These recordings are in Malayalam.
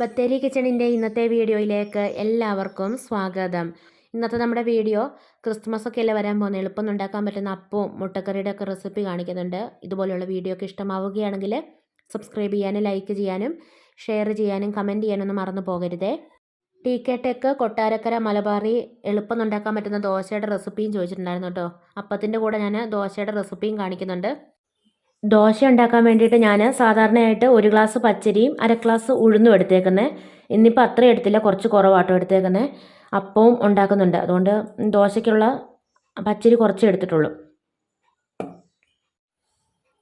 ബത്തേരി കിച്ചണിന്റെ ഇന്നത്തെ വീഡിയോയിലേക്ക് എല്ലാവർക്കും സ്വാഗതം. ഇന്നത്തെ നമ്മുടെ വീഡിയോ ക്രിസ്മസ് ഒക്കെ അല്ലേ വരാൻ പോകുന്ന എളുപ്പം ഉണ്ടാക്കാൻ പറ്റുന്ന അപ്പവും മുട്ടക്കറിയുടെ ഒക്കെ റെസിപ്പി കാണിക്കുന്നുണ്ട്. ഇതുപോലെയുള്ള വീഡിയോ ഒക്കെ ഇഷ്ടമാവുകയാണെങ്കിൽ സബ്സ്ക്രൈബ് ചെയ്യാനും ലൈക്ക് ചെയ്യാനും ഷെയർ ചെയ്യാനും കമന്റ് ചെയ്യാനൊന്നും മറന്നു പോകരുതേ. T K tech Kottarakkara Malabari എളുപ്പം ഉണ്ടാക്കാൻ പറ്റുന്ന ദോശയുടെ റെസിപ്പിയും ചോദിച്ചിട്ടുണ്ടായിരുന്നു കേട്ടോ. അപ്പത്തിന്റെ കൂടെ ഞാൻ ദോശയുടെ റെസിപ്പിയും കാണിക്കുന്നുണ്ട്. ദോശ ഉണ്ടാക്കാൻ വേണ്ടിയിട്ട് ഞാൻ സാധാരണയായിട്ട് ഒരു ഗ്ലാസ് പച്ചരിയും അര ഗ്ലാസ് ഉഴുന്നും എടുത്തേക്കുന്നത് ഇന്നിപ്പോൾ അത്ര എടുത്തില്ല കുറച്ച് കുറവാട്ടോ എടുത്തേക്കുന്നത് അപ്പവും ഉണ്ടാക്കുന്നുണ്ട്. അതുകൊണ്ട് ദോശയ്ക്കുള്ള പച്ചരി കുറച്ച് എടുത്തിട്ടുള്ളൂ.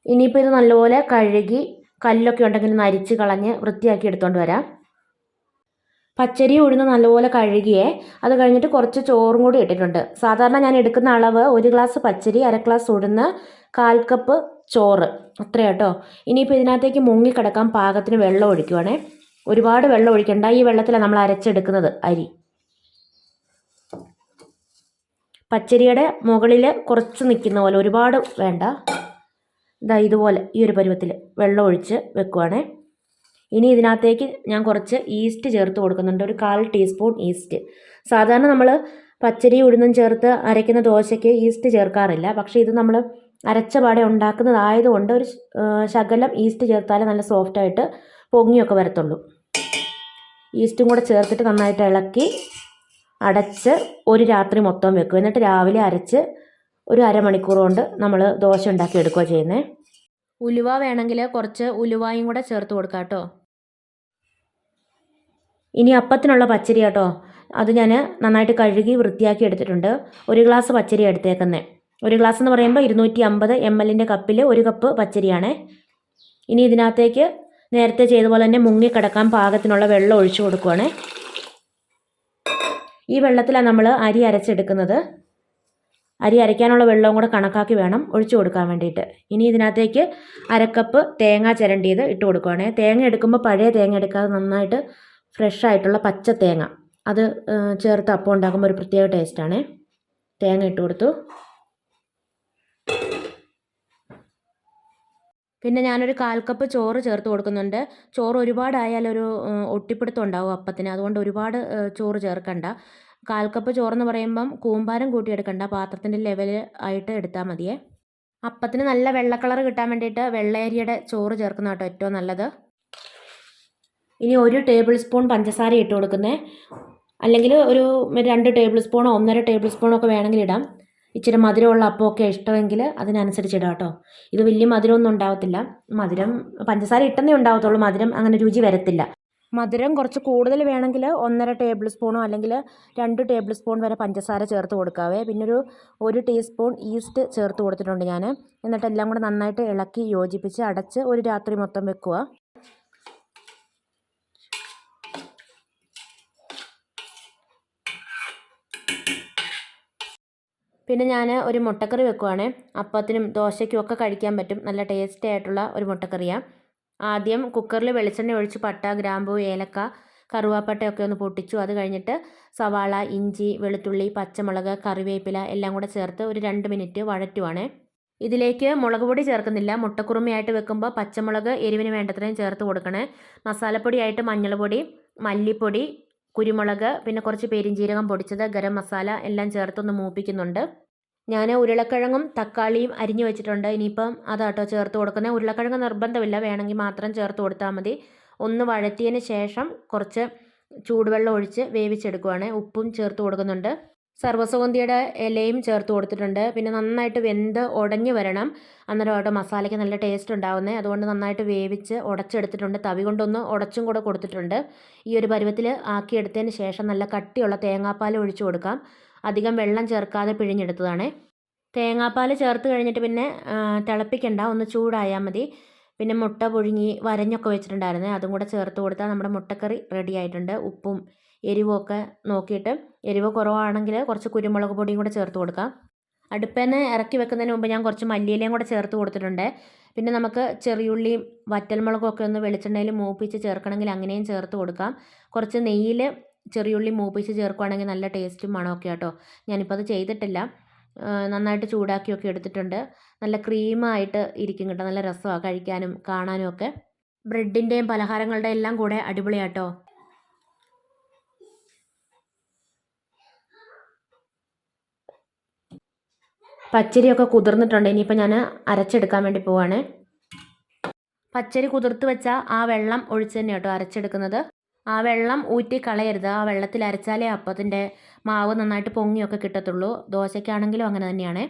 ഇനിയിപ്പോൾ ഇത് നല്ലപോലെ കഴുകി കല്ലൊക്കെ ഉണ്ടെങ്കിൽ ഒന്ന് അരിച്ച് കളഞ്ഞ് വൃത്തിയാക്കി എടുത്തുകൊണ്ട് വരാം. പച്ചരി ഉഴുന്ന് നല്ലപോലെ കഴുകിയേ അത് കഴിഞ്ഞിട്ട് കുറച്ച് ചോറും കൂടി ഇട്ടിട്ടുണ്ട്. സാധാരണ ഞാൻ എടുക്കുന്ന അളവ് ഒരു ഗ്ലാസ് പച്ചരി അര ഗ്ലാസ് ഉഴുന്ന് കാൽ കപ്പ് ചോറ്. അത്രയും കേട്ടോ ഇനിയിപ്പോൾ ഇതിനകത്തേക്ക് മുങ്ങിക്കിടക്കാൻ പാകത്തിന് വെള്ളം ഒഴിക്കുവാണേ. ഒരുപാട് വെള്ളം ഒഴിക്കണ്ട. ഈ വെള്ളത്തിലാണ് നമ്മൾ അരച്ചെടുക്കുന്നത് അരി. പച്ചരിയുടെ മുകളിൽ കുറച്ച് നിൽക്കുന്ന പോലെ ഒരുപാട് വേണ്ട. ഇതാ ഇതുപോലെ ഈ ഒരു പരുവത്തിൽ വെള്ളം ഒഴിച്ച് വെക്കുവാണേ. ഇനി ഇതിനകത്തേക്ക് ഞാൻ കുറച്ച് ഈസ്റ്റ് ചേർത്ത് കൊടുക്കുന്നുണ്ട്. ഒരു കാൽ ടീസ്പൂൺ ഈസ്റ്റ് സാധാരണ നമ്മൾ പച്ചരി ഉഴുന്നും ചേർത്ത് അരയ്ക്കുന്ന ദോശയ്ക്ക് ഈസ്റ്റ് ചേർക്കാറില്ല. പക്ഷേ ഇത് നമ്മൾ അരച്ച പാടെ ഉണ്ടാക്കുന്നതായതുകൊണ്ട് ഒരു ശകലം ഈസ്റ്റ് ചേർത്താലേ നല്ല സോഫ്റ്റായിട്ട് പൊങ്ങിയൊക്കെ വരത്തുള്ളൂ. ഈസ്റ്റും കൂടെ ചേർത്തിട്ട് നന്നായിട്ട് ഇളക്കി അടച്ച് ഒരു രാത്രി മൊത്തം വെക്കും. എന്നിട്ട് രാവിലെ അരച്ച് ഒരു അരമണിക്കൂർ കൊണ്ട് നമ്മൾ ദോശ ഉണ്ടാക്കി എടുക്കുക ചെയ്യുന്നത് ഉലുവ വേണമെങ്കിൽ കുറച്ച് ഉലുവായും കൂടെ ചേർത്ത് കൊടുക്കാം കേട്ടോ. ഇനി അപ്പത്തിനുള്ള പച്ചരി കേട്ടോ. അത് ഞാൻ നന്നായിട്ട് കഴുകി വൃത്തിയാക്കി എടുത്തിട്ടുണ്ട്. ഒരു ഗ്ലാസ് പച്ചരി എടുത്തേക്കുന്നത് ഒരു ഗ്ലാസ് എന്ന് പറയുമ്പോൾ ഇരുന്നൂറ്റി അമ്പത് എം എല്ലിന്റെ കപ്പിൽ ഒരു കപ്പ് പച്ചരിയാണ്. ഇനി ഇതിനകത്തേക്ക് നേരത്തെ ചെയ്ത പോലെ തന്നെ മുങ്ങിക്കിടക്കാൻ പാകത്തിനുള്ള വെള്ളം ഒഴിച്ചു കൊടുക്കുവാണേ. ഈ വെള്ളത്തിലാണ് നമ്മൾ അരി അരച്ചെടുക്കുന്നത്. അരി അരയ്ക്കാനുള്ള വെള്ളവും കൂടെ കണക്കാക്കി വേണം ഒഴിച്ചു കൊടുക്കാൻ വേണ്ടിയിട്ട്. ഇനി ഇതിനകത്തേക്ക് അരക്കപ്പ് തേങ്ങ ചിരണ്ടിയത് ഇട്ട് കൊടുക്കുവാണേ. തേങ്ങ എടുക്കുമ്പോൾ പഴയ തേങ്ങ എടുക്കാതെ നന്നായിട്ട് ഫ്രഷ് ആയിട്ടുള്ള പച്ച തേങ്ങ. അത് ചേർത്ത് അപ്പം ഉണ്ടാക്കുമ്പോൾ ഒരു പ്രത്യേക ടേസ്റ്റാണേ തേങ്ങ ഇട്ട് കൊടുത്തു. പിന്നെ ഞാനൊരു കാൽ കപ്പ് ചോറ് ചേർത്ത് കൊടുക്കുന്നുണ്ട്. ചോറ് ഒരുപാടായാൽ ഒരു ഒട്ടിപ്പിടുത്തം ഉണ്ടാവും അപ്പത്തിന്. അതുകൊണ്ട് ഒരുപാട് ചോറ് ചേർക്കണ്ട. കാൽ കപ്പ് ചോറെന്ന് പറയുമ്പം കൂമ്പാരം കൂട്ടിയെടുക്കണ്ട. പാത്രത്തിന്റെ ലെവൽ ആയിട്ട് എടുത്താൽ മതിയേ. അപ്പത്തിന് നല്ല വെള്ള കളർ കിട്ടാൻ വേണ്ടിയിട്ട് വെള്ളയരിയുടെ ചോറ് ചേർക്കുന്ന കേട്ടോ ഏറ്റവും നല്ലത്. ഇനി ഒരു ടേബിൾ സ്പൂൺ പഞ്ചസാര ഇട്ട് കൊടുക്കുന്നേ. അല്ലെങ്കിൽ ഒരു രണ്ട് ടേബിൾ സ്പൂണോ ഒന്നര ടേബിൾ സ്പൂണോ ഒക്കെ വേണമെങ്കിൽ ഇടാം. ഇച്ചിരി മധുരമുള്ള അപ്പമൊക്കെ ഇഷ്ടമെങ്കിൽ അതിനനുസരിച്ച് ഇടാം കേട്ടോ. ഇത് വലിയ മധുരമൊന്നും ഉണ്ടാവത്തില്ല. മധുരം പഞ്ചസാര ഇട്ടെന്നേ ഉണ്ടാവത്തുള്ളൂ. മധുരം അങ്ങനെ രുചി വരത്തില്ല. മധുരം കുറച്ച് കൂടുതൽ വേണമെങ്കിൽ ഒന്നര ടേബിൾ സ്പൂണോ അല്ലെങ്കിൽ രണ്ട് ടേബിൾ സ്പൂൺ വരെ പഞ്ചസാര ചേർത്ത് കൊടുക്കാവേ. പിന്നെ ഒരു ഒരു ടീസ്പൂൺ ഈസ്റ്റ് ചേർത്ത് കൊടുത്തിട്ടുണ്ട് ഞാൻ. എന്നിട്ട് എല്ലാം കൂടെ നന്നായിട്ട് ഇളക്കി യോജിപ്പിച്ച് അടച്ച് ഒരു രാത്രി മൊത്തം വെക്കുക. പിന്നെ ഞാൻ ഒരു മുട്ടക്കറി വെക്കുവാണ്. അപ്പത്തിനും ദോശയ്ക്കും ഒക്കെ കഴിക്കാൻ പറ്റും. നല്ല ടേസ്റ്റി ആയിട്ടുള്ള ഒരു മുട്ടക്കറിയാണ് ആദ്യം കുക്കറിൽ വെളിച്ചെണ്ണ ഒഴിച്ച് പട്ട ഗ്രാമ്പു ഏലക്ക കറുവാപ്പട്ടയൊക്കെ ഒന്ന് പൊട്ടിച്ചു. അത് കഴിഞ്ഞിട്ട് സവാള ഇഞ്ചി വെളുത്തുള്ളി പച്ചമുളക് കറിവേപ്പില എല്ലാം കൂടെ ചേർത്ത് ഒരു രണ്ട് മിനിറ്റ് വഴറ്റുവാണ്. ഇതിലേക്ക് മുളക് പൊടി ചേർക്കുന്നില്ല. മുട്ടക്കുറുമയായിട്ട് വെക്കുമ്പോൾ പച്ചമുളക് എരിവിന് വേണ്ടത്രയും ചേർത്ത് കൊടുക്കണേ. മസാലപ്പൊടിയായിട്ട് മഞ്ഞൾപ്പൊടി മല്ലിപ്പൊടി കുരുമുളക് പിന്നെ കുറച്ച് പെരിഞ്ജീരകം പൊടിച്ചത് ഗരം മസാല എല്ലാം ചേർത്തൊന്ന് മൂപ്പിക്കുന്നുണ്ട്. ഞാൻ ഉരുളക്കിഴങ്ങും തക്കാളിയും അരിഞ്ഞു വെച്ചിട്ടുണ്ട്. ഇനിയിപ്പം അതാട്ടോ ചേർത്ത് കൊടുക്കുന്നത്. ഉരുളക്കിഴങ്ങ് നിർബന്ധമില്ല. വേണമെങ്കിൽ മാത്രം ചേർത്ത് കൊടുത്താൽ മതി. ഒന്ന് വഴറ്റിയതിന് ശേഷം കുറച്ച് ചൂടുവെള്ളം ഒഴിച്ച് വേവിച്ചെടുക്കുവാണ്. ഉപ്പും ചേർത്ത് കൊടുക്കുന്നുണ്ട്. സർവസുഗന്ധിയുടെ ഇലയും ചേർത്ത് കൊടുത്തിട്ടുണ്ട്. പിന്നെ നന്നായിട്ട് വെന്ത് ഉടഞ്ഞു വരണം. അന്നേരം അവിടെ മസാലയ്ക്ക് നല്ല ടേസ്റ്റ് ഉണ്ടാവുന്നത് അതുകൊണ്ട് നന്നായിട്ട് വേവിച്ച് ഉടച്ചെടുത്തിട്ടുണ്ട്. തവി കൊണ്ടൊന്ന് ഉടച്ചും കൂടെ കൊടുത്തിട്ടുണ്ട്. ഈ ഒരു പരുവത്തിൽ ആക്കിയെടുത്തതിന് ശേഷം നല്ല കട്ടിയുള്ള തേങ്ങാപ്പാൽ ഒഴിച്ചു കൊടുക്കാം. അധികം വെള്ളം ചേർക്കാതെ പിഴിഞ്ഞെടുത്തതാണ്. തേങ്ങാപ്പാൽ ചേർത്ത് കഴിഞ്ഞിട്ട് പിന്നെ തിളപ്പിക്കണ്ട. ഒന്ന് ചൂടായാൽ മതി. പിന്നെ മുട്ട പുഴുങ്ങി വരഞ്ഞൊക്കെ വെച്ചിട്ടുണ്ടായിരുന്നു. അതും കൂടെ ചേർത്ത് കൊടുത്താൽ നമ്മുടെ മുട്ടക്കറി റെഡി ആയിട്ടുണ്ട്. ഉപ്പും എരിവൊക്കെ നോക്കിയിട്ട് എരിവ് കുറവാണെങ്കിൽ കുറച്ച് കുരുമുളക് പൊടിയും കൂടെ ചേർത്ത് കൊടുക്കാം. അടുപ്പേന്ന് ഇറക്കി വെക്കുന്നതിന് മുമ്പ് ഞാൻ കുറച്ച് മല്ലിയിലയും കൂടെ ചേർത്ത് കൊടുത്തിട്ടുണ്ട്. പിന്നെ നമുക്ക് ചെറിയുള്ളിയും വറ്റൽമുളകും ഒക്കെ ഒന്ന് വെളിച്ചെണ്ണയിൽ മൂപ്പിച്ച് ചേർക്കണമെങ്കിൽ അങ്ങനെയും ചേർത്ത് കൊടുക്കാം. കുറച്ച് നെയ്യിൽ ചെറിയുള്ളി മൂപ്പിച്ച് ചേർക്കുകയാണെങ്കിൽ നല്ല ടേസ്റ്റും മണമൊക്കെ കേട്ടോ ഞാനിപ്പോൾ അത് ചെയ്തിട്ടില്ല. നന്നായിട്ട് ചൂടാക്കിയൊക്കെ എടുത്തിട്ടുണ്ട്. നല്ല ക്രീമായിട്ട് ഇരിക്കും കേട്ടോ. നല്ല രസമാണ് കഴിക്കാനും കാണാനും ഒക്കെ. ബ്രെഡിന്റെയും പലഹാരങ്ങളുടെയും എല്ലാം കൂടെ അടിപൊളിയാട്ടോ. പച്ചരിയൊക്കെ കുതിർന്നിട്ടുണ്ട്. ഇനിയിപ്പോൾ ഞാൻ അരച്ചെടുക്കാൻ വേണ്ടി പോവാണ്. പച്ചരി കുതിർത്ത് വെച്ച ആ വെള്ളം ഒഴിച്ച് തന്നെ കേട്ടോ അരച്ചെടുക്കുന്നത്. ആ വെള്ളം ഊറ്റി കളയരുത്. ആ വെള്ളത്തിൽ അരച്ചാലേ അപ്പത്തിന്റെ മാവ് നന്നായിട്ട് പൊങ്ങിയൊക്കെ കിട്ടത്തുള്ളൂ. ദോശയ്ക്കാണെങ്കിലും അങ്ങനെ തന്നെയാണ്.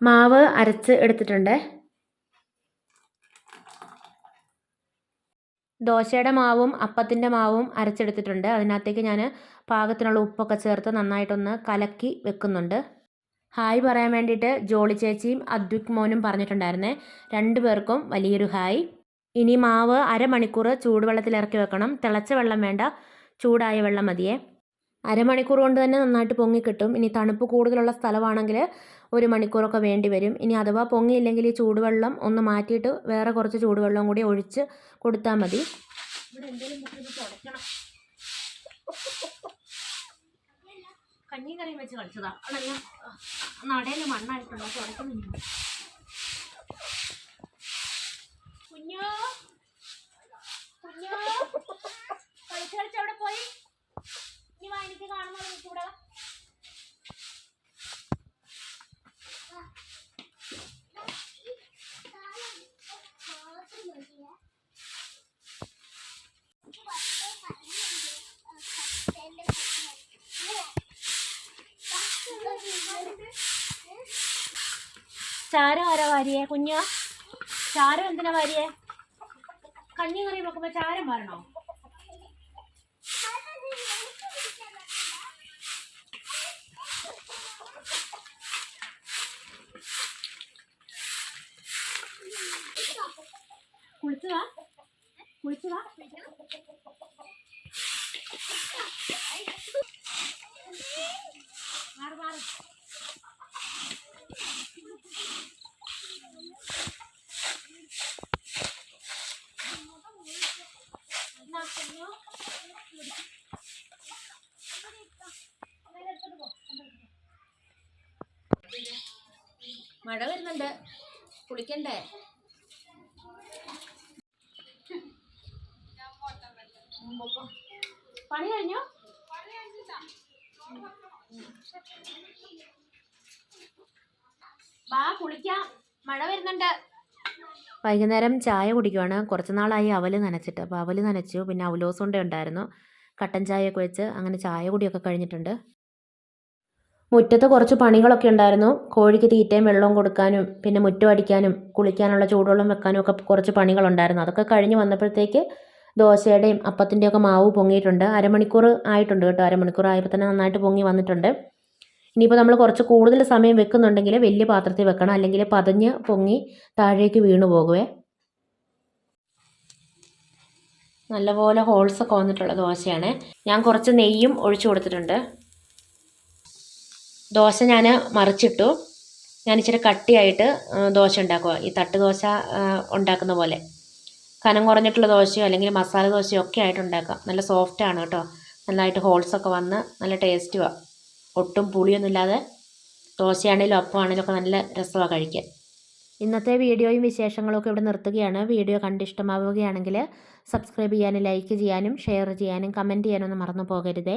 മാവ് അരച്ച് എടുത്തിട്ടുണ്ട്. ദോശയുടെ മാവും അപ്പത്തിന്റെ മാവും അരച്ചെടുത്തിട്ടുണ്ട്. അതിനകത്തേക്ക് ഞാൻ പാകത്തിനുള്ള ഉപ്പൊക്കെ ചേർത്ത് നന്നായിട്ടൊന്ന് കലക്കി വെക്കുന്നുണ്ട്. ഹായ് പറയാൻ വേണ്ടിയിട്ട് ജോളി ചേച്ചിയും അദ്വിക് മോനും പറഞ്ഞിട്ടുണ്ടായിരുന്നേ രണ്ടു പേർക്കും വലിയൊരു ഹായ്. ഇനി മാവ് അരമണിക്കൂർ ചൂടുവെള്ളത്തിൽ ഇറക്കി വെക്കണം. തിളച്ച വെള്ളം വേണ്ട ചൂടായ വെള്ളം മതിയേ. അരമണിക്കൂർ കൊണ്ട് തന്നെ നന്നായിട്ട് പൊങ്ങി കിട്ടും. ഇനി തണുപ്പ് കൂടുതലുള്ള സ്ഥലമാണെങ്കിൽ ഒരു മണിക്കൂറൊക്കെ വേണ്ടി വരും. ഇനി അഥവാ പൊങ്ങിയില്ലെങ്കിൽ ഈ ചൂടുവെള്ളം ഒന്ന് മാറ്റിയിട്ട് വേറെ കുറച്ച് ചൂടുവെള്ളം കൂടി ഒഴിച്ച് കൊടുത്താൽ മതി. കഞ്ഞി കറിയും വെച്ച് കളിച്ചതാ. അതെല്ലാം നടയിൽ മണ്ണായിട്ടുള്ള തുടക്കുന്നില്ല ചാരം ആരാ വാരിയേ കുഞ്ഞ? ചാരം എന്തിനാ വാരിയേ? കഞ്ഞി കറി വെക്കുമ്പോ ചാരം വാരണോ? കുളിച്ചു വാ. മാറി വാ. മാറ് മാറ് എന്നാ കുഞ്ഞോ മഴ വരുന്നുണ്ട്. കുളിക്കണ്ടേ? പണി കഴിഞ്ഞോ? വാ കുളിക്കാം. മഴ വരുന്നുണ്ട്. വൈകുന്നേരം ചായ കുടിക്കുവാണ്. കുറച്ച് നാളായി അവൽ നനച്ചിട്ട്. അപ്പോൾ അവൽ നനച്ചു. പിന്നെ അവലോസുണ്ട ഉണ്ടായിരുന്നു കട്ടൻ ചായയൊക്കെ വെച്ച് അങ്ങനെ ചായ കുടിയൊക്കെ കഴിഞ്ഞിട്ടുണ്ട്. മുറ്റത്ത് കുറച്ച് പണികളൊക്കെ ഉണ്ടായിരുന്നു. കോഴിക്ക് തീറ്റയും വെള്ളവും കൊടുക്കാനും പിന്നെ മുറ്റം അടിക്കാനും കുളിക്കാനുള്ള ചൂടുവെള്ളം വെക്കാനും ഒക്കെ കുറച്ച് പണികളുണ്ടായിരുന്നു. അതൊക്കെ കഴിഞ്ഞ് വന്നപ്പോഴത്തേക്ക് ദോശയുടെയും അപ്പത്തിന്റെയും ഒക്കെ മാവ് പൊങ്ങിയിട്ടുണ്ട്. അരമണിക്കൂർ ആയിട്ടുണ്ട് കേട്ടോ. അരമണിക്കൂർ ആയപ്പോൾ തന്നെ നന്നായിട്ട് പൊങ്ങി വന്നിട്ടുണ്ട്. ഇനിയിപ്പോൾ നമ്മൾ കുറച്ച് കൂടുതൽ സമയം വെക്കുന്നുണ്ടെങ്കിൽ വലിയ പാത്രത്തിൽ വെക്കണം. അല്ലെങ്കിൽ പതഞ്ഞ് പൊങ്ങി താഴേക്ക് വീണു പോകുവേ. നല്ലപോലെ ഹോൾസൊക്കെ വന്നിട്ടുള്ള ദോശയാണ്. ഞാൻ കുറച്ച് നെയ്യും ഒഴിച്ചു കൊടുത്തിട്ടുണ്ട്. ദോശ ഞാൻ മറിച്ചിട്ടു. ഞാൻ ഇച്ചിരി കട്ടിയായിട്ട് ദോശ ഉണ്ടാക്കുക ഈ തട്ട് ദോശ ഉണ്ടാക്കുന്ന പോലെ. കനം കുറഞ്ഞിട്ടുള്ള ദോശയോ അല്ലെങ്കിൽ മസാല ദോശയോ ഒക്കെ ആയിട്ട് ഉണ്ടാക്കാം. നല്ല സോഫ്റ്റ് ആണ് കേട്ടോ. നല്ലതായിട്ട് ഹോൾസൊക്കെ വന്ന് നല്ല ടേസ്റ്റുമാണ് ഒട്ടും പുളിയൊന്നും ഇല്ലാതെ ദോശയാണേലും അപ്പമാണേലും ഒക്കെ നല്ല രസമാണ് കഴിക്കാൻ. ഇന്നത്തെ വീഡിയോയും വിശേഷങ്ങളും ഒക്കെ ഇവിടെ നിർത്തുകയാണ്. വീഡിയോ കണ്ടിഷ്ടമാവുകയാണെങ്കിൽ സബ്സ്ക്രൈബ് ചെയ്യാനും ലൈക്ക് ചെയ്യാനും ഷെയർ ചെയ്യാനും കമന്റ് ചെയ്യാനൊന്നും മറന്നു പോകരുതേ.